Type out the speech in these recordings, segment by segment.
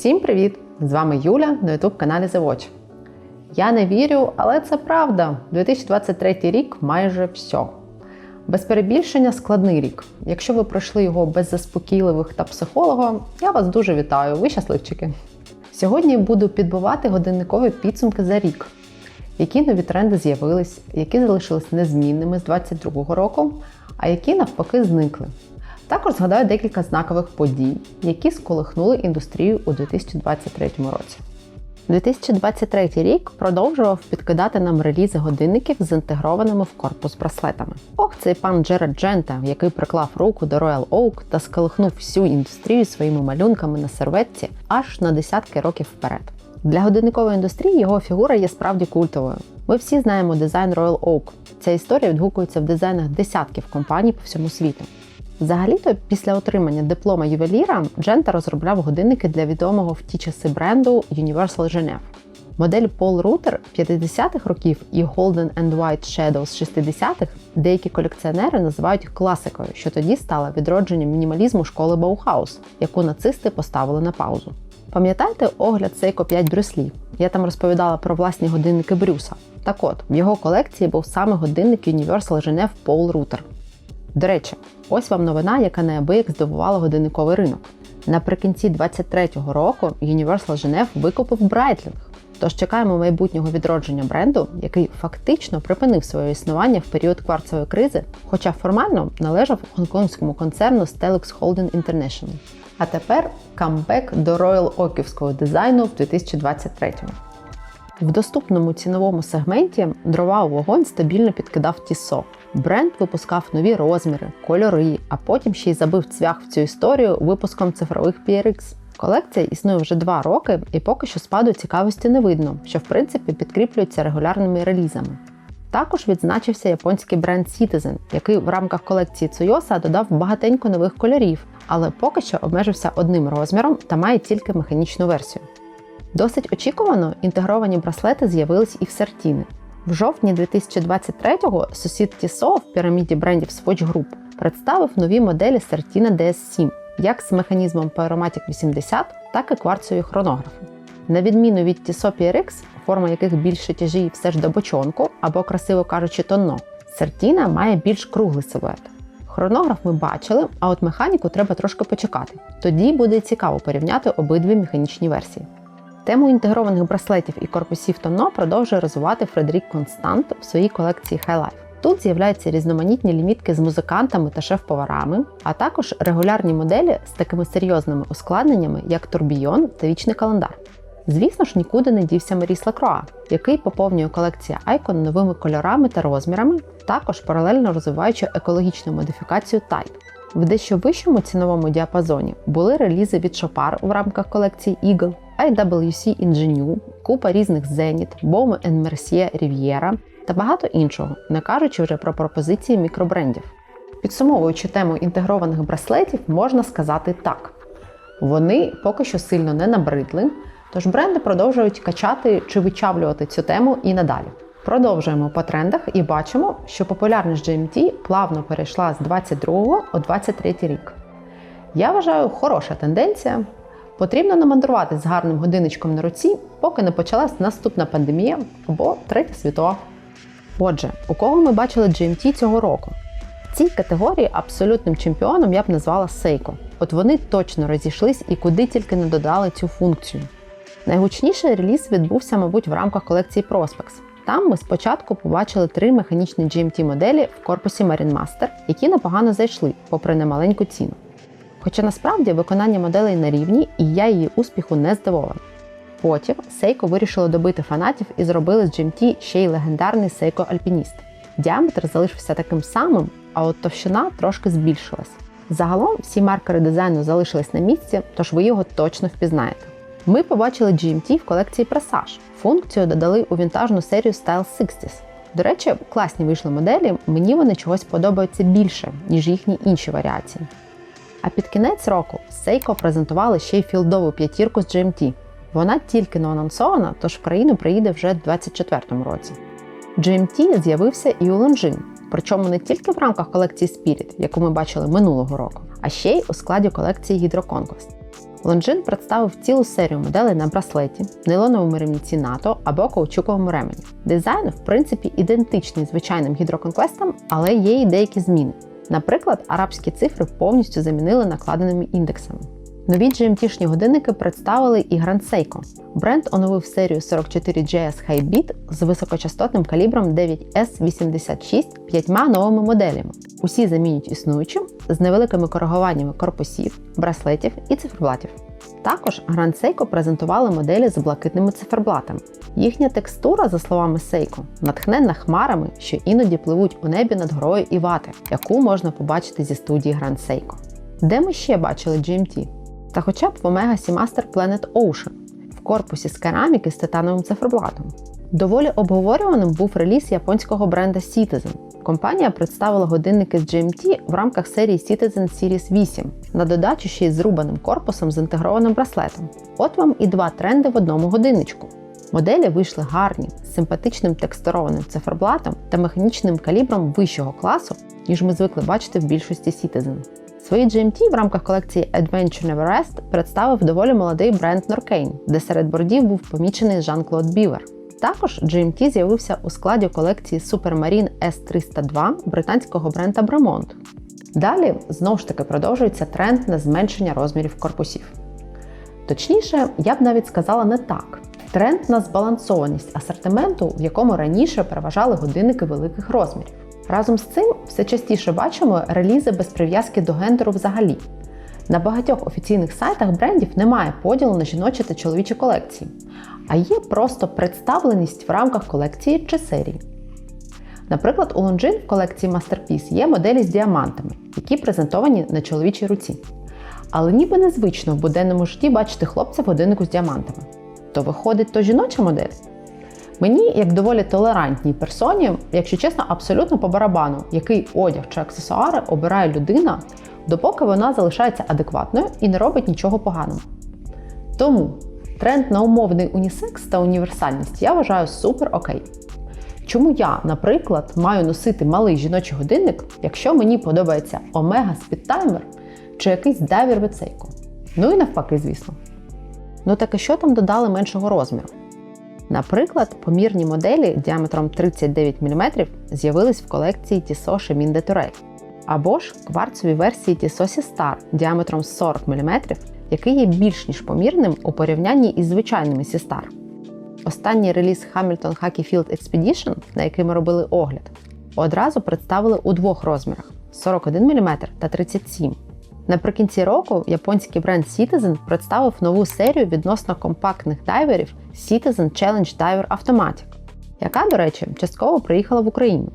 Всім привіт! З вами Юля на youtube каналі The Watch. Я не вірю, але це правда. 2023 рік майже все. Без перебільшення складний рік. Якщо ви пройшли його без заспокійливих та психолога, я вас дуже вітаю, ви щасливчики. Сьогодні буду підбивати годинникові підсумки за рік. Які нові тренди з'явились, які залишились незмінними з 2022 року, а які навпаки зникли. Також згадаю декілька знакових подій, які сколихнули індустрію у 2023 році. 2023 рік продовжував підкидати нам релізи годинників з інтегрованими в корпус браслетами. Ох, цей пан Джеред Джента, який приклав руку до Royal Oak та сколихнув всю індустрію своїми малюнками на серветці аж на десятки років вперед. Для годинникової індустрії його фігура є справді культовою. Ми всі знаємо дизайн Royal Oak. Ця історія відгукується в дизайнах десятків компаній по всьому світу. Взагалі-то, після отримання диплома ювеліра, Джента розробляв годинники для відомого в ті часи бренду Universal Genève. Модель Paul Router 50-х років і Golden and White Shadow з 60-х деякі колекціонери називають класикою, що тоді стала відродженням мінімалізму школи Баухаус, яку нацисти поставили на паузу. Пам'ятаєте огляд Seiko 5 Брюслі? Я там розповідала про власні годинники Брюса. Так от, в його колекції був саме годинник Universal Genève Paul Router. До речі, ось вам новина, яка неабияк здивувала годинниковий ринок. Наприкінці 23-го року Universal Genève викупив Breitling. Тож чекаємо майбутнього відродження бренду, який фактично припинив своє існування в період кварцевої кризи, хоча формально належав гонконгському концерну Stelux Holding International. А тепер камбек до Royal Оківського дизайну в 2023-му. В доступному ціновому сегменті дрова у вогонь стабільно підкидав Тісо. Бренд випускав нові розміри, кольори, а потім ще й забив цвях в цю історію випуском цифрових PRX. Колекція існує вже два роки, і поки що спаду цікавості не видно, що в принципі підкріплюється регулярними релізами. Також відзначився японський бренд Citizen, який в рамках колекції Цуйоса додав багатенько нових кольорів, але поки що обмежився одним розміром та має тільки механічну версію. Досить очікувано інтегровані браслети з'явились і в Сертіни. В жовтні 2023-го сусід Тісо в піраміді брендів Swatch Group представив нові моделі Sertina DS7, як з механізмом Pyromatic 80, так і кварцевою хронографом. На відміну від Tissot PRX, форма яких більше тяжіє все ж до бочонку, або, красиво кажучи, тонно, Сертіна має більш круглий силует. Хронограф ми бачили, а от механіку треба трошки почекати. Тоді буде цікаво порівняти обидві механічні версії. Тему інтегрованих браслетів і корпусів Тонно продовжує розвивати Фредерік Констант в своїй колекції High Life. Тут з'являються різноманітні лімітки з музикантами та шеф-поварами, а також регулярні моделі з такими серйозними ускладненнями, як турбійон та вічний календар. Звісно ж, нікуди не дівся Маріс Лакроа, який поповнює колекція Icon новими кольорами та розмірами, також паралельно розвиваючи екологічну модифікацію Type. В дещо вищому ціновому діапазоні були релізи від Chopard в рамках колекції Eagle, IWC Ingenue, купа різних Zenit, Baume Mercier Riviera та багато іншого, не кажучи вже про пропозиції мікробрендів. Підсумовуючи тему інтегрованих браслетів, можна сказати так: вони поки що сильно не набридли, тож бренди продовжують качати чи вичавлювати цю тему і надалі. Продовжуємо по трендах і бачимо, що популярність GMT плавно перейшла з 22 у 23 рік. Я вважаю, хороша тенденція. Потрібно намандрувати з гарним годинничком на руці, поки не почалась наступна пандемія або третя світова. Отже, у кого ми бачили GMT цього року? Цій категорії абсолютним чемпіоном я б назвала Seiko. От вони точно розійшлись і куди тільки не додали цю функцію. Найгучніший реліз відбувся, мабуть, в рамках колекції Prospex. Там ми спочатку побачили три механічні GMT моделі в корпусі Marine Master, які непогано зайшли, попри немаленьку ціну. Хоча насправді виконання моделей на рівні, і я її успіху не здивована. Потім Seiko вирішило добити фанатів і зробили з GMT ще й легендарний Seiko Alpinist. Діаметр залишився таким самим, а от товщина трошки збільшилась. Загалом всі маркери дизайну залишились на місці, тож ви його точно впізнаєте. Ми побачили GMT в колекції Presage. Функцію додали у вінтажну серію Style 60s. До речі, класні вийшли моделі, мені вони чогось подобаються більше, ніж їхні інші варіації. А під кінець року Seiko презентували ще й філдову п'ятірку з GMT. Вона тільки не анонсована, тож в країну приїде вже в 2024 році. GMT з'явився і у Longines, причому не тільки в рамках колекції Spirit, яку ми бачили минулого року, а ще й у складі колекції Hydro Conquest. Longines представив цілу серію моделей на браслеті, нейлоновому ремінці НАТО або каучуковому ремені. Дизайн, в принципі, ідентичний звичайним гідроконквестам, але є і деякі зміни. Наприклад, арабські цифри повністю замінили накладеними індексами. Нові GMT-шні годинники представили і Grand Seiko. Бренд оновив серію 44GS High-Beat з високочастотним калібром 9S86 п'ятьма новими моделями. Усі замінюють існуючим з невеликими коригуваннями корпусів, браслетів і циферблатів. Також Grand Seiko презентували моделі з блакитними циферблатами. Їхня текстура, за словами Seiko, натхненна хмарами, що іноді пливуть у небі над горою Івати, яку можна побачити зі студії Grand Seiko. Де ми ще бачили GMT? Та хоча б в Omega Seamaster Planet Ocean в корпусі з кераміки з титановим циферблатом. Доволі обговорюваним був реліз японського бренда Citizen. Компанія представила годинники з GMT в рамках серії Citizen Series 8, на додачу ще й зрубаним корпусом з інтегрованим браслетом. От вам і два тренди в одному годинничку. Моделі вийшли гарні, з симпатичним текстурованим циферблатом та механічним калібром вищого класу, ніж ми звикли бачити в більшості Citizen. Свої GMT в рамках колекції Adventure Neverest представив доволі молодий бренд Norcane, де серед бордів був помічений Жан-Клод Бівер. Також GMT з'явився у складі колекції Supermarine S302 британського бренда Bremont. Далі знову ж таки продовжується тренд на зменшення розмірів корпусів. Точніше, я б навіть сказала не так. Тренд на збалансованість асортименту, в якому раніше переважали годинники великих розмірів. Разом з цим все частіше бачимо релізи без прив'язки до гендеру взагалі. На багатьох офіційних сайтах брендів немає поділу на жіночі та чоловічі колекції, а є просто представленість в рамках колекції чи серії. Наприклад, у Longines в колекції Masterpiece є моделі з діамантами, які презентовані на чоловічій руці. Але ніби незвично в буденному житті бачити хлопця в годиннику з діамантами. То виходить то жіноча модель. Мені, як доволі толерантній персоні, якщо чесно, абсолютно по барабану, який одяг чи аксесуари обирає людина, допоки вона залишається адекватною і не робить нічого поганого. Тому тренд на умовний унісекс та універсальність я вважаю супер окей. Чому я, наприклад, маю носити малий жіночий годинник, якщо мені подобається Omega Speedtimer чи якийсь дайвер від Seiko? Ну і навпаки, звісно. Ну так і що там додали меншого розміру? Наприклад, помірні моделі діаметром 39 мм з'явились в колекції Tissot Chemin de Tourelle. Або ж кварцові версії Tissot Star діаметром 40 мм, який є більш ніж помірним у порівнянні із звичайними Sistar. Останній реліз Hamilton Hockey Field Expedition, на який ми робили огляд, одразу представили у двох розмірах 41 мм та 37 Наприкінці року японський бренд Citizen представив нову серію відносно компактних дайверів Citizen Challenge Diver Automatic, яка, до речі, частково приїхала в Україну.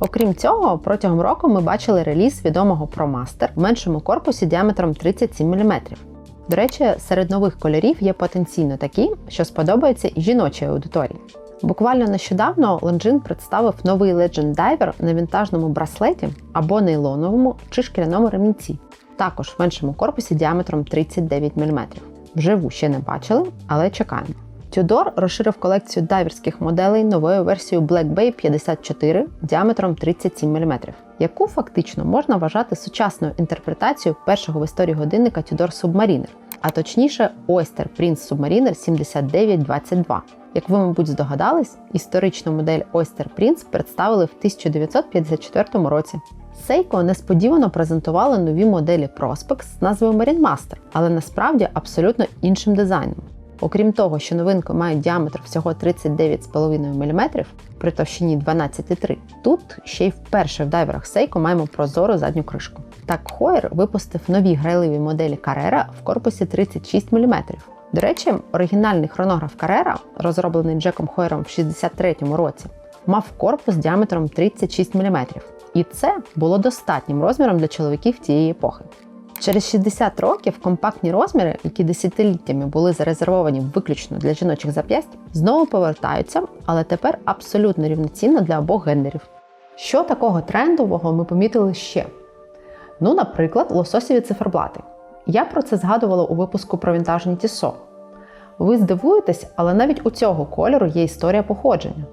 Окрім цього, протягом року ми бачили реліз відомого ProMaster в меншому корпусі діаметром 37 мм. До речі, серед нових кольорів є потенційно такі, що сподобаються і жіночій аудиторії. Буквально нещодавно Ланжин представив новий Legend Diver на вінтажному браслеті або нейлоновому чи шкіряному ремінці, також в меншому корпусі діаметром 39 мм. Вживу ще не бачили, але чекаємо. Tudor розширив колекцію дайверських моделей новою версією Black Bay 54 діаметром 37 мм, яку фактично можна вважати сучасною інтерпретацією першого в історії годинника Tudor Submariner, а точніше Oyster Prince Submariner 7922. Як ви, мабуть, здогадались, історичну модель Oyster Prince представили в 1954 році. Seiko несподівано презентували нові моделі Prospex з назвою Marine Master, але насправді абсолютно іншим дизайном. Окрім того, що новинки мають діаметр всього 39,5 мм при товщині 12,3, тут ще й вперше в дайверах Seiko маємо прозору задню кришку. Так Heuer випустив нові грайливі моделі Carrera в корпусі 36 мм. До речі, оригінальний хронограф Carrera, розроблений Джеком Хойером в 63-му році, мав корпус діаметром 36 мм. І це було достатнім розміром для чоловіків тієї епохи. Через 60 років компактні розміри, які десятиліттями були зарезервовані виключно для жіночих зап'ясть, знову повертаються, але тепер абсолютно рівноцінно для обох гендерів. Що такого трендового ми помітили ще? Ну, наприклад, лососіві циферблати. Я про це згадувала у випуску про вінтажні Тісо. Ви здивуєтесь, але навіть у цього кольору є історія походження.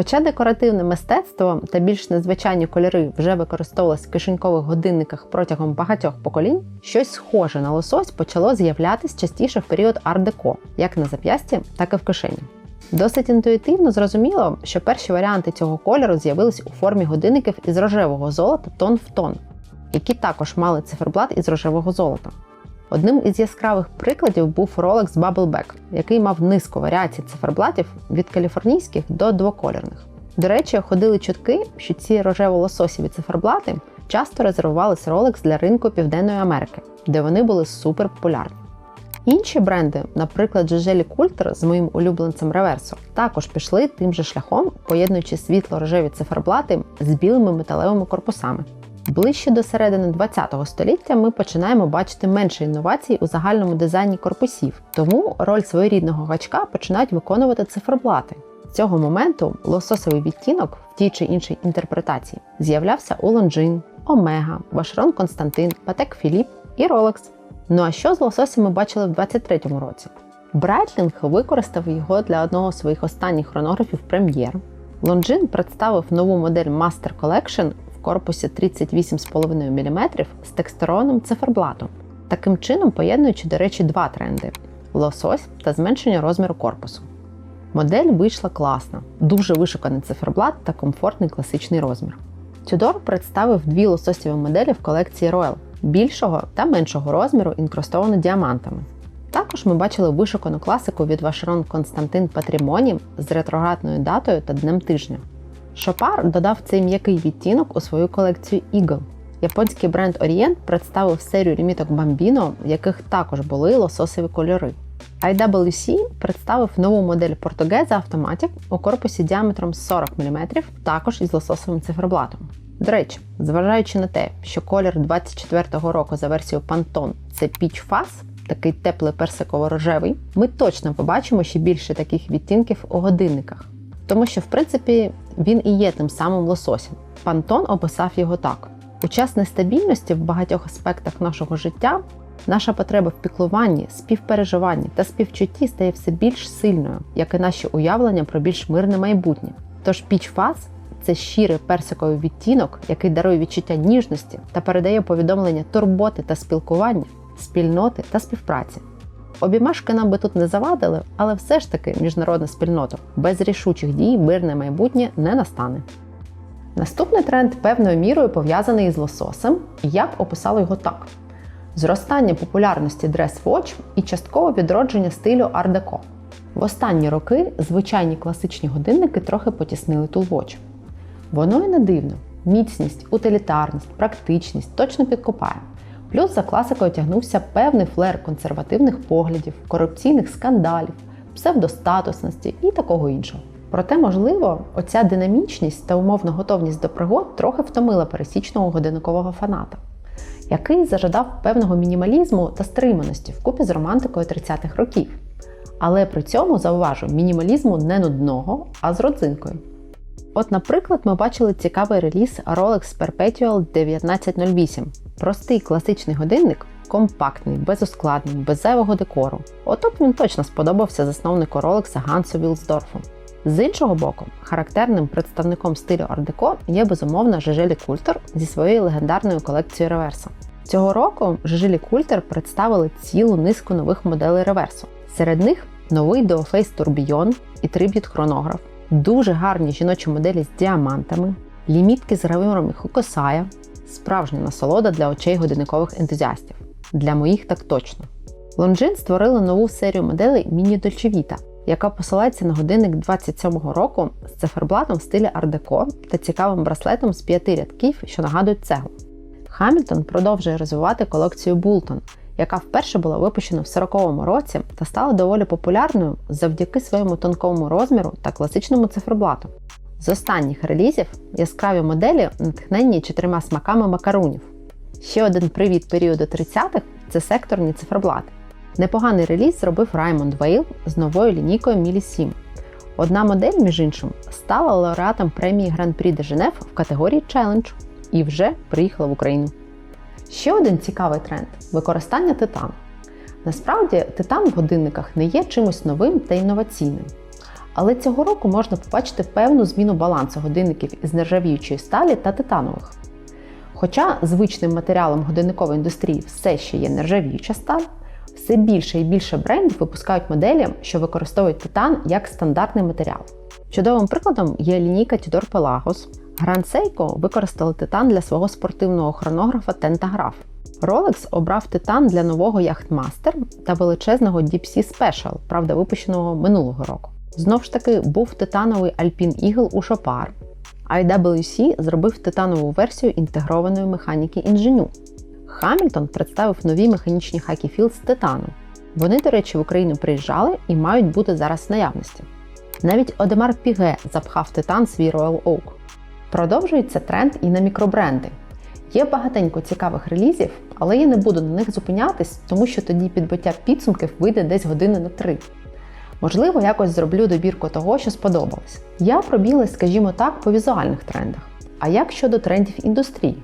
Хоча декоративне мистецтво та більш незвичайні кольори вже використовувалися в кишенькових годинниках протягом багатьох поколінь, щось схоже на лосось почало з'являтися частіше в період ар-деко, як на зап'ясті, так і в кишені. Досить інтуїтивно зрозуміло, що перші варіанти цього кольору з'явились у формі годинників із рожевого золота тон в тон, які також мали циферблат із рожевого золота. Одним із яскравих прикладів був Rolex Bubbleback, який мав низку варіацій циферблатів від каліфорнійських до двокольорних. До речі, ходили чутки, що ці рожево-лососіві циферблати часто резервувалися Rolex для ринку Південної Америки, де вони були супер популярні. Інші бренди, наприклад, Жежелі Культер з моїм улюбленцем реверсо, також пішли тим же шляхом, поєднуючи світло-рожеві циферблати з білими металевими корпусами. Ближче до середини ХХ століття ми починаємо бачити менше інновацій у загальному дизайні корпусів, тому роль своєрідного гачка починають виконувати циферблати. З цього моменту лососовий відтінок в тій чи іншій інтерпретації з'являвся у Longines, Омега, Вашрон Константин, Патек Філіп і Rolex. Ну а що з лососем ми бачили в 23-му році? Брайтлінг використав його для одного з своїх останніх хронографів прем'єр. Longines представив нову модель Master Collection корпусі 38,5 мм з текстуронним циферблатом, таким чином поєднуючи, до речі, два тренди лосось та зменшення розміру корпусу. Модель вийшла класна, дуже вишуканий циферблат та комфортний класичний розмір. Tudor представив дві лососіві моделі в колекції Royal більшого та меншого розміру, інкрустовану діамантами. Також ми бачили вишукану класику від Vacheron Константин Патрімоні з ретроградною датою та днем тижня. Шопар додав цей м'який відтінок у свою колекцію Eagle. Японський бренд Orient представив серію ліміток Bambino, в яких також були лососові кольори. IWC представив нову модель Portuguese Automatic у корпусі діаметром 40 мм, також із лососовим циферблатом. До речі, зважаючи на те, що колір 24-го року за версією Pantone це Peach Fuzz, такий теплий персиково-рожевий, ми точно побачимо ще більше таких відтінків у годинниках. Тому що, в принципі, він і є тим самим лососем. Пантон описав його так: у час нестабільності в багатьох аспектах нашого життя наша потреба в піклуванні, співпереживанні та співчутті стає все більш сильною, як і наші уявлення про більш мирне майбутнє. Тож Peach Fuzz це щирий персиковий відтінок, який дарує відчуття ніжності та передає повідомлення турботи та спілкування, спільноти та співпраці. Обімашки нам би тут не завадили, але все ж таки міжнародна спільнота без рішучих дій мирне майбутнє не настане. Наступний тренд певною мірою пов'язаний із лососем, і я б описала його так: зростання популярності дрес-watch і часткове відродження стилю ар-деко. В останні роки звичайні класичні годинники трохи потіснили тулвоч. Воно і не дивно. Міцність, утилітарність, практичність точно підкопає. Плюс за класикою тягнувся певний флер консервативних поглядів, корупційних скандалів, псевдостатусності і такого іншого. Проте, можливо, оця динамічність та умовна готовність до пригод трохи втомила пересічного годинникового фаната, який зажадав певного мінімалізму та стриманості вкупі з романтикою 30-х років. Але при цьому зауважу мінімалізму не нудного, а з родзинкою. От, наприклад, ми бачили цікавий реліз Rolex Perpetual 1908. Простий класичний годинник, компактний, безускладний, без зайвого декору. Ото б він точно сподобався засновнику Rolex Гансу Вілсдорфу. З іншого боку, характерним представником стилю ар-деко є безумовно Жежелі Культер зі своєю легендарною колекцією реверса. Цього року Жежелі Культер представили цілу низку нових моделей реверсу. Серед них новий Duoface Tourbillon і триб'ют хронограф, дуже гарні жіночі моделі з діамантами, лімітки з гравюрами Хукосая, справжня насолода для очей годинникових ентузіастів. Для моїх так точно. Longines створили нову серію моделей Міні Dolce яка посилається на годинник 27-го року з циферблатом в стилі ар-деко та цікавим браслетом з п'яти рядків, що нагадують цеглу. Хамільтон продовжує розвивати колекцію Бултон, яка вперше була випущена в 40-му році та стала доволі популярною завдяки своєму тонкому розміру та класичному циферблату. З останніх релізів яскраві моделі натхненні чотирма смаками макарунів. Ще один привід періоду 30-х це секторні циферблати. Непоганий реліз зробив Raymond Вейл з новою лінійкою Мілі 7. Одна модель, між іншим, стала лауреатом премії Гран-прі де Женев в категорії Challenge і вже приїхала в Україну. Ще один цікавий тренд використання титану. Насправді, титан в годинниках не є чимось новим та інноваційним. Але цього року можна побачити певну зміну балансу годинників із нержавіючої сталі та титанових. Хоча звичним матеріалом годинникової індустрії все ще є нержавіюча сталь, все більше і більше брендів випускають моделі, що використовують титан як стандартний матеріал. Чудовим прикладом є лінійка Tudor Pelagos. Grand Seiko використали титан для свого спортивного хронографа Tentagraph. Rolex обрав титан для нового Yachtmaster та величезного Deep Sea Special, правда, випущеного минулого року. Знов ж таки, був титановий Alpine Eagle у Chopard. IWC зробив титанову версію інтегрованої механіки інженю. Хамільтон представив нові механічні хакі філ з титану. Вони, до речі, в Україну приїжджали і мають бути зараз в наявності. Навіть Одемар Піге запхав титан свій Royal Oak. Продовжується тренд і на мікробренди. Є багатенько цікавих релізів, але я не буду на них зупинятись, тому що тоді підбиття підсумків вийде десь години на три. Можливо, якось зроблю добірку того, що сподобалось. Я пробілась, скажімо так, по візуальних трендах. А як щодо трендів індустрії?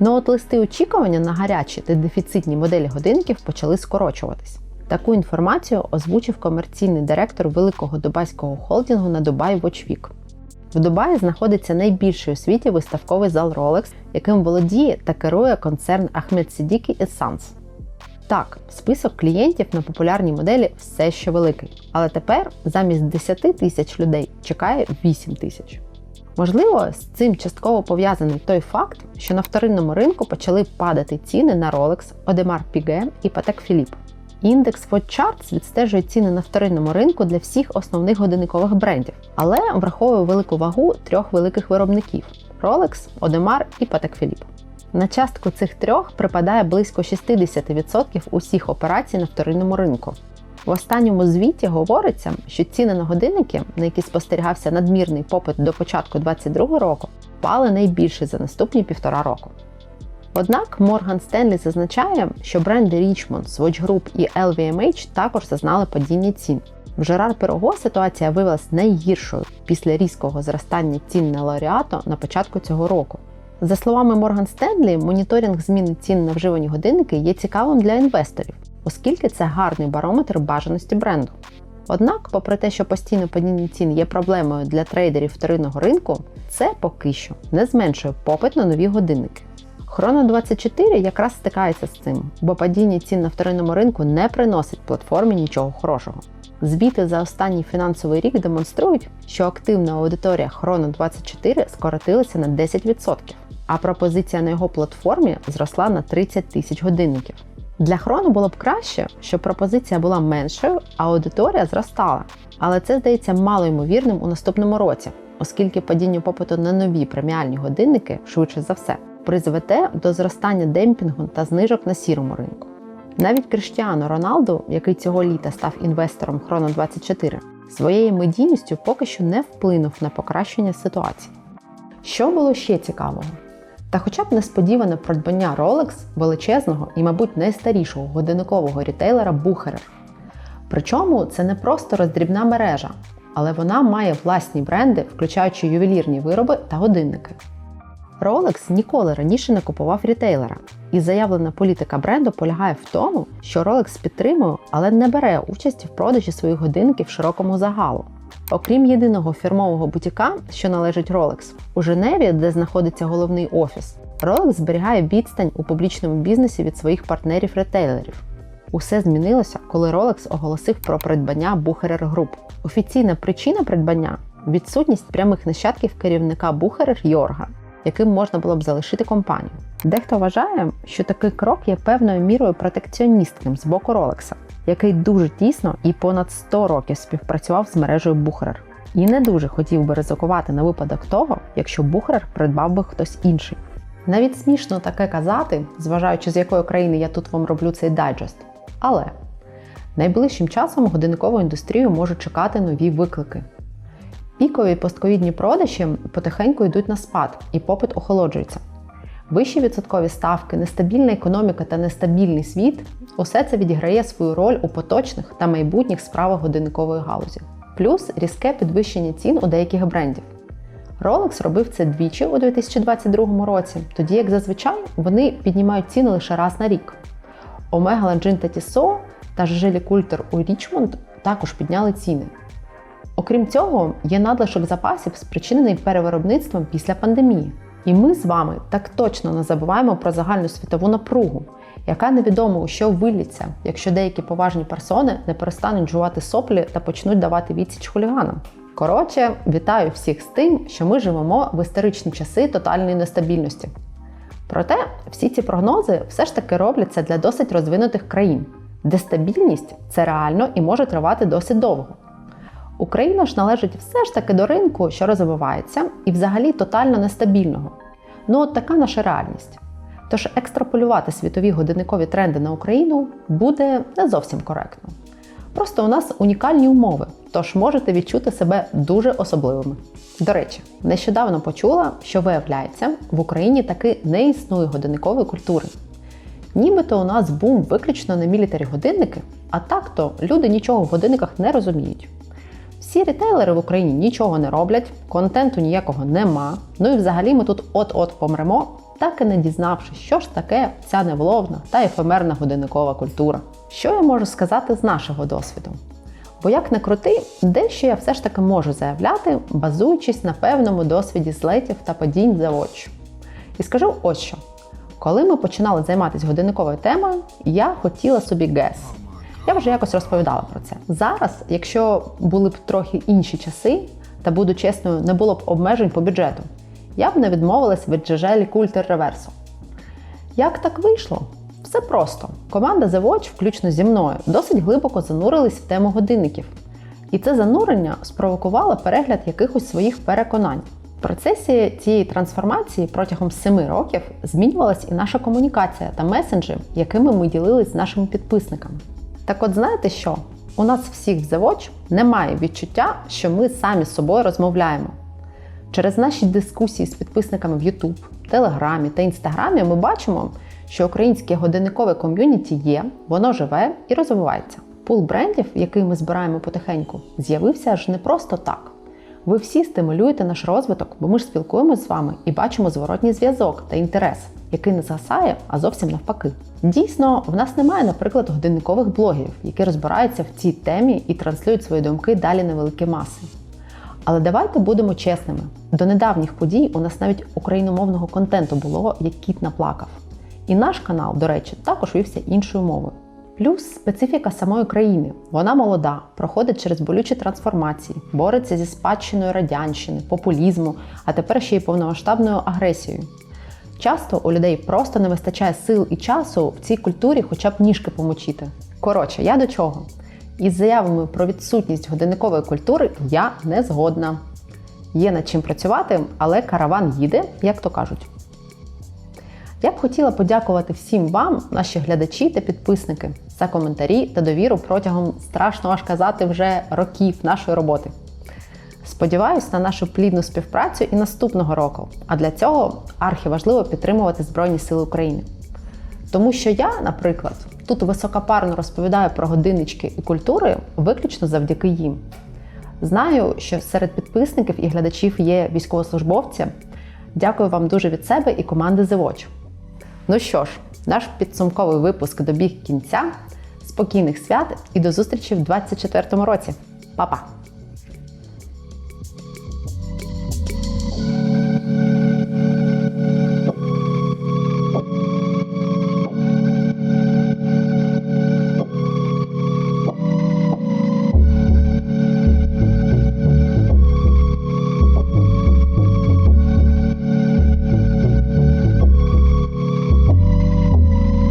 Ну от листи очікування на гарячі та дефіцитні моделі годинників почали скорочуватись. Таку інформацію озвучив комерційний директор великого дубайського холдингу на Dubai Watch Week. В Дубаї знаходиться найбільший у світі виставковий зал Rolex, яким володіє та керує концерн Ahmed Siddiqui Sons. Так, список клієнтів на популярній моделі все ще великий, але тепер замість 10 тисяч людей чекає 8 тисяч. Можливо, з цим частково пов'язаний той факт, що на вторинному ринку почали падати ціни на Rolex, Audemars Piguet і Patek Philippe. Індекс Watch Charts відстежує ціни на вторинному ринку для всіх основних годинникових брендів, але враховує велику вагу трьох великих виробників Rolex, Audemars і Patek Philippe. На частку цих трьох припадає близько 60% усіх операцій на вторинному ринку. В останньому звіті говориться, що ціни на годинники, на які спостерігався надмірний попит до початку 2022 року, впали найбільше за наступні півтора року. Однак Morgan Stanley зазначає, що бренди Richmond, Swatch Group і LVMH також зазнали падіння цін. В Жерар Пирого ситуація виявилася найгіршою після різкого зростання цін на лауреато на початку цього року. За словами Morgan Stanley, моніторинг зміни цін на вживані годинники є цікавим для інвесторів, оскільки це гарний барометр бажаності бренду. Однак, попри те, що постійне падіння цін є проблемою для трейдерів вторинного ринку, це поки що не зменшує попит на нові годинники. Chrono 24 якраз стикається з цим, бо падіння цін на вторинному ринку не приносить платформі нічого хорошого. Звіти за останній фінансовий рік демонструють, що активна аудиторія Chrono 24 скоротилася на 10%, а пропозиція на його платформі зросла на 30 тисяч годинників. Для Chrono було б краще, щоб пропозиція була меншою, а аудиторія зростала. Але це здається мало ймовірним у наступному році, оскільки падіння попиту на нові преміальні годинники швидше за все призведе до зростання демпінгу та знижок на сірому ринку. Навіть Криштіану Роналду, який цього літа став інвестором Chrono 24, своєю медійністю поки що не вплинув на покращення ситуації. Що було ще цікавого? Та хоча б несподіване придбання Rolex величезного і, мабуть, найстарішого годинникового рітейлера Bucherer. Причому це не просто роздрібна мережа, але вона має власні бренди, включаючи ювелірні вироби та годинники. Rolex ніколи раніше не купував рітейлера, і заявлена політика бренду полягає в тому, що Rolex підтримує, але не бере участі в продажі своїх годинників широкому загалу. Окрім єдиного фірмового бутіка, що належить Rolex, у Женеві, де знаходиться головний офіс, Rolex зберігає відстань у публічному бізнесі від своїх партнерів-ретейлерів. Усе змінилося, коли Rolex оголосив про придбання Bucherer Group. Офіційна причина придбання відсутність прямих нащадків керівника Bucherer Йорга, яким можна було б залишити компанію. Дехто вважає, що такий крок є певною мірою протекціоністським з боку Ролекса, який дуже тісно і понад 100 років співпрацював з мережею Бухерер. І не дуже хотів би ризикувати на випадок того, якщо Бухерер придбав би хтось інший. Навіть смішно таке казати, зважаючи з якої країни я тут вам роблю цей дайджест. Але найближчим часом годинникову індустрію можуть чекати нові виклики. Пікові постковідні продажі потихеньку йдуть на спад, і попит охолоджується. Вищі відсоткові ставки, нестабільна економіка та нестабільний світ усе це відіграє свою роль у поточних та майбутніх справах годинникової галузі. Плюс різке підвищення цін у деяких брендів. Rolex робив це двічі у 2022 році, тоді як зазвичай вони піднімають ціни лише раз на рік. Omega Longines та Tissot та Жежелі Культер у Річмонд також підняли ціни. Окрім цього, є надлишок запасів, спричинений перевиробництвом після пандемії. І ми з вами так точно не забуваємо про загальну світову напругу, яка невідомо у що виліться, якщо деякі поважні персони не перестануть жувати соплі та почнуть давати відсіч хуліганам. Коротше, вітаю всіх з тим, що ми живемо в історичні часи тотальної нестабільності. Проте всі ці прогнози все ж таки робляться для досить розвинутих країн, де стабільність це реально і може тривати досить довго. Україна ж належить все ж таки до ринку, що розвивається, і взагалі тотально нестабільного. Ну от така наша реальність. Тож екстраполювати світові годинникові тренди на Україну буде не зовсім коректно. Просто у нас унікальні умови, тож можете відчути себе дуже особливими. До речі, нещодавно почула, що виявляється, в Україні таки не існує годинникової культури. Нібито у нас бум виключно на мілітарі годинники, а так-то люди нічого в годинниках не розуміють. Всі рітейлери в Україні нічого не роблять, контенту ніякого нема. Ну і взагалі ми тут от-от помремо, так і не дізнавшись, що ж таке ця невловна та ефемерна годинникова культура. Що я можу сказати з нашого досвіду? Бо як не крути, дещо я все ж таки можу заявляти, базуючись на певному досвіді злетів та падінь за очі. І скажу ось що. Коли ми починали займатися годинниковою темою, я хотіла собі ГЕС. Я вже якось розповідала про це. Зараз, якщо були б трохи інші часи, та буду чесною, не було б обмежень по бюджету, я б не відмовилась від Джежелі Культер Реверсо. Як так вийшло? Все просто. Команда The Watch, включно зі мною, досить глибоко занурились в тему годинників. І це занурення спровокувало перегляд якихось своїх переконань. В процесі цієї трансформації протягом семи років змінювалась і наша комунікація та месенджі, якими ми ділились з нашими підписниками. Так от знаєте що? У нас всіх в The немає відчуття, що ми самі з собою розмовляємо. Через наші дискусії з підписниками в YouTube, Телеграмі та Інстаграмі ми бачимо, що українське годинникове ком'юніті є, воно живе і розвивається. Пул брендів, який ми збираємо потихеньку, з'явився аж не просто так. Ви всі стимулюєте наш розвиток, бо ми ж спілкуємося з вами і бачимо зворотній зв'язок та інтерес, який не згасає, а зовсім навпаки. Дійсно, в нас немає, наприклад, годинникових блогерів, які розбираються в цій темі і транслюють свої думки далі на великі маси. Але давайте будемо чесними: до недавніх подій у нас навіть україномовного контенту було, як кіт наплакав. І наш канал, до речі, також вівся іншою мовою. Плюс специфіка самої країни. Вона молода, проходить через болючі трансформації, бореться зі спадщиною радянщини, популізму, а тепер ще й повномасштабною агресією. Часто у людей просто не вистачає сил і часу в цій культурі хоча б ніжки помочити. Коротше, я до чого? Із заявами про відсутність годинникової культури я не згодна. Є над чим працювати, але караван їде, як то кажуть. Я б хотіла подякувати всім вам, наші глядачі та підписники, за коментарі та довіру протягом страшно аж казати вже років нашої роботи. Сподіваюсь на нашу плідну співпрацю і наступного року. А для цього архіважливо підтримувати Збройні Сили України. Тому що я, наприклад, тут високопарно розповідаю про годиннички і культури виключно завдяки їм. Знаю, що серед підписників і глядачів є військовослужбовці. Дякую вам дуже від себе і команди Watch. Ну що ж, наш підсумковий випуск добіг кінця. Спокійних свят і до зустрічі в 2024 році. Па-па!